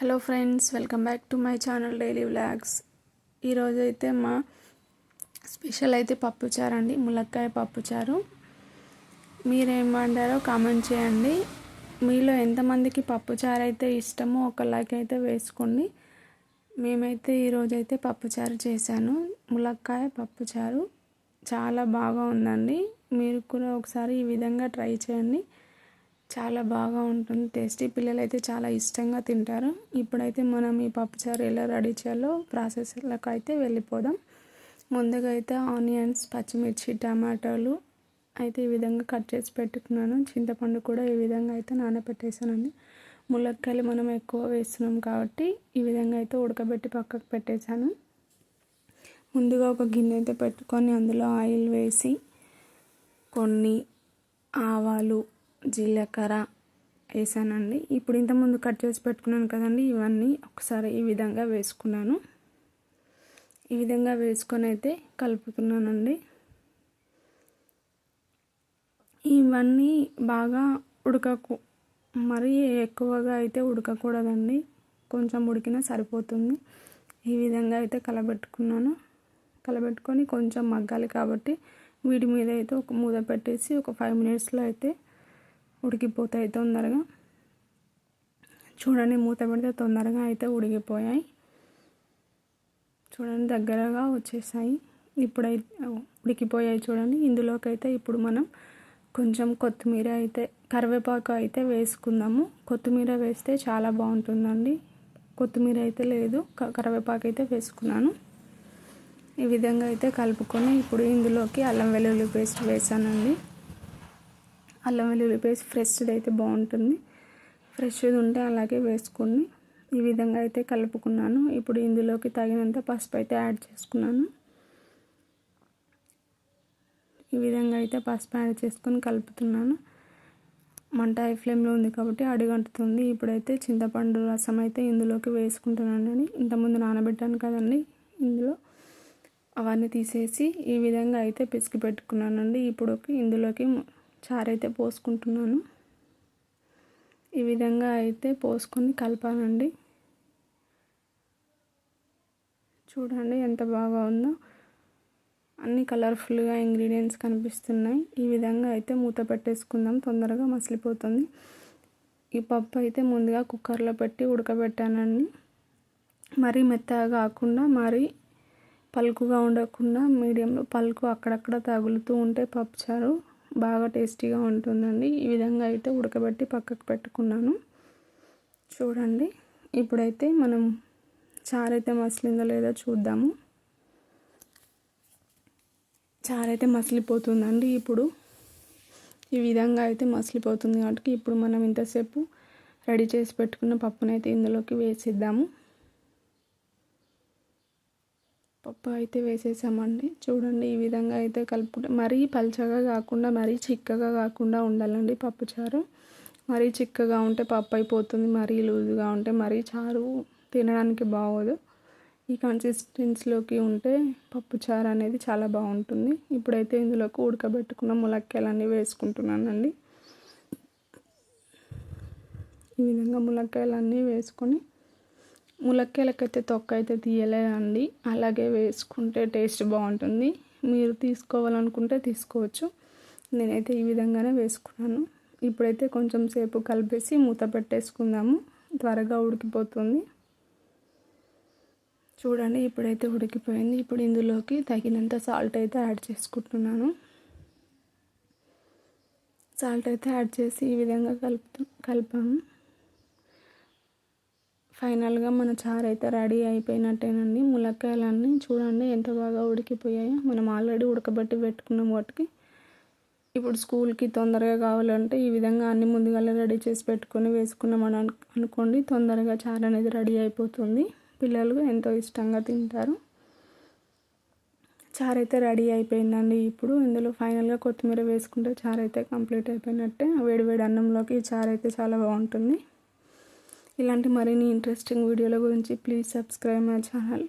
Hello friends welcome back to my channel daily vlogs. ఈరోజు అయితే మా స్పెషల్ అయితే పప్పుచారు అండి ములక్కాయ పప్పుచారు మీరేం వండారో కామెంట్ చేయండి. మీలో ఎంతమందికి పప్పుచారు అయితే ఇష్టమో ఒక లైక్ అయితే వేసుకోండి. మేమైతే ఈరోజు అయితే పప్పుచారు చేశాను ములక్కాయ పప్పుచారు చాలా బాగా ఉందండి. మీరు కూడా ఒకసారి ఈ విధంగా ట్రై చేయండి. చాలా బాగా ఉంటుంది. టేస్టీ పిల్లలు అయితే చాలా ఇష్టంగా తింటారు. ఇప్పుడైతే మనం ఈ పప్పుచారు ఎలా రెడీ చేయాలో ప్రాసెస్లకు అయితే వెళ్ళిపోదాం. ముందుగా అయితే ఆనియన్స్ పచ్చిమిర్చి టమాటాలు అయితే ఈ విధంగా కట్ చేసి పెట్టుకున్నాను. చింతపండు కూడా ఈ విధంగా అయితే నానబెట్టేసానండి ములక్కాయలు మనం ఎక్కువ వేస్తున్నాం కాబట్టి ఈ విధంగా అయితే ఉడకబెట్టి పక్కకు పెట్టేశాను. ముందుగా ఒక గిన్నె అయితే పెట్టుకొని అందులో ఆయిల్ వేసి కొన్ని ఆవాలు జీలకర్ర వేసానండి. ఇప్పుడు ఇంతకుముందు కట్ చేసి పెట్టుకున్నాను కదండి ఇవన్నీ ఒకసారి ఈ విధంగా వేసుకున్నాను. ఈ విధంగా వేసుకొని అయితే కలుపుతున్నానండి. ఇవన్నీ బాగా ఉడకకు మరీ ఎక్కువగా అయితే ఉడకకూడదండి. కొంచెం ఉడికినా సరిపోతుంది. ఈ విధంగా అయితే కలబెట్టుకున్నాను. కలబెట్టుకొని కొంచెం మగ్గాలి కాబట్టి వీటి మీద అయితే ఒక మూత పెట్టేసి ఒక ఫైవ్ మినిట్స్లో అయితే ఉడికిపోతాయి. తొందరగా చూడండి మూత పెడితే తొందరగా అయితే ఉడికిపోయాయి. చూడండి దగ్గరగా వచ్చేసాయి. ఇప్పుడైతే ఉడికిపోయాయి చూడండి. ఇందులోకి అయితే ఇప్పుడు మనం కొంచెం కొత్తిమీర అయితే కరివేపాకు అయితే వేసుకుందాము. కొత్తిమీర వేస్తే చాలా బాగుంటుందండి. కొత్తిమీర అయితే లేదు కరివేపాకు అయితే వేసుకున్నాను. ఈ విధంగా అయితే కలుపుకొని ఇప్పుడు ఇందులోకి అల్లం వెల్లుల్లి పేస్ట్ వేసానండి. అల్లం వెల్లుల్లి పేస్ట్ ఫ్రెష్ది అయితే బాగుంటుంది. ఫ్రెష్ది ఉంటే అలాగే వేసుకొని ఈ విధంగా అయితే కలుపుకున్నాను. ఇప్పుడు ఇందులోకి తగినంత పసుపు అయితే యాడ్ చేసుకున్నాను. ఈ విధంగా అయితే పసుపు యాడ్ చేసుకొని కలుపుతున్నాను. మంట హై ఫ్లేమ్లో ఉంది కాబట్టి అడుగంటుతుంది. ఇప్పుడైతే చింతపండు రసం అయితే ఇందులోకి వేసుకుంటున్నానండి ఇంతకుముందు నానబెట్టాను కదండి ఇందులో. అవన్నీ తీసేసి ఈ విధంగా అయితే పిసికి పెట్టుకున్నానండి. ఇప్పుడు ఇందులోకి చారు అయితే పోసుకుంటున్నాను. ఈ విధంగా అయితే పోసుకొని కలపానండి చూడండి ఎంత బాగా ఉందో. అన్ని కలర్ఫుల్గా ఇంగ్రీడియంట్స్ కనిపిస్తున్నాయి. ఈ విధంగా అయితే మూత పెట్టేసుకుందాం. తొందరగా మసిలిపోతుంది. ఈ పప్పు అయితే ముందుగా కుక్కర్లో పెట్టి ఉడకబెట్టానండి. మరీ మెత్తగా కాకుండా మరీ పలుకుగా ఉండకుండా మీడియంలో పలుకు అక్కడక్కడ తగులుతూ ఉంటే పప్పుచారు బాగా టేస్టీగా ఉంటుందండి. ఈ విధంగా అయితే ఉడకబెట్టి పక్కకు పెట్టుకున్నాను. చూడండి. ఇప్పుడైతే మనం చారైతే మసలిందో మసిలిందో లేదో చూద్దాము. చారైతే మసిలిపోతుందండి ఇప్పుడు. ఈ విధంగా అయితే మసిలిపోతుంది కాబట్టి ఇప్పుడు మనం ఇంతసేపు రెడీ చేసి పెట్టుకున్న పప్పునైతే ఇందులోకి వేసిద్దాము. పప్పు అయితే వేసేసామండి. చూడండి ఈ విధంగా అయితే కలుపుకుంటే మరీ పల్చగా కాకుండా మరీ చిక్కగా కాకుండా ఉండాలండి పప్పు చారు. మరీ చిక్కగా ఉంటే పప్పు అయిపోతుంది మరీ లూజుగా ఉంటే మరీ చారు తినడానికి బాగోదు. ఈ కన్సిస్టెన్సీలోకి ఉంటే పప్పు చారు అనేది చాలా బాగుంటుంది. ఇప్పుడైతే ఇందులోకి ఉడకబెట్టుకున్న ములక్కాయలన్నీ వేసుకుంటున్నానండి. ఈ విధంగా ములక్కాయలన్నీ వేసుకొని ములక్కాయలకైతే తొక్క అయితే తీయలేదండి. అలాగే వేసుకుంటే టేస్ట్ బాగుంటుంది. మీరు తీసుకోవాలనుకుంటే తీసుకోవచ్చు. నేనైతే ఈ విధంగానే వేసుకున్నాను. ఇప్పుడైతే కొంచెం సేపు కలిపేసి మూత పెట్టేసుకుందాము. త్వరగా ఉడికిపోతుంది. చూడండి ఇప్పుడైతే ఉడికిపోయింది. ఇప్పుడు ఇందులోకి తగినంత సాల్ట్ అయితే యాడ్ చేసుకుంటున్నాను. సాల్ట్ అయితే యాడ్ చేసి ఈ విధంగా కలుపు కలిపాము. ఫైనల్గా మన చారు అయితే రెడీ అయిపోయినట్టేనండి. ములక్కాయలన్నీ చూడండి ఎంత బాగా ఉడికిపోయాయో. మనం ఆల్రెడీ ఉడకబెట్టి పెట్టుకున్నాం వాటికి. ఇప్పుడు స్కూల్కి తొందరగా కావాలంటే ఈ విధంగా అన్ని ముందుగానే రెడీ చేసి పెట్టుకొని వేసుకున్నామని అనుకోండి. తొందరగా చారు అనేది రెడీ అయిపోతుంది. పిల్లలు ఎంతో ఇష్టంగా తింటారు. చారు అయితే రెడీ అయిపోయిందండి ఇప్పుడు. ఇందులో ఫైనల్గా కొత్తిమీర వేసుకుంటే చారు అయితే కంప్లీట్ అయిపోయినట్టే. వేడి వేడి అన్నంలోకి ఈ చారు అయితే చాలా బాగుంటుంది. ఇలాంటి మరిన్ని ఇంట్రెస్టింగ్ వీడియోల గురించి ప్లీజ్ సబ్స్క్రైబ్ మై ఛానల్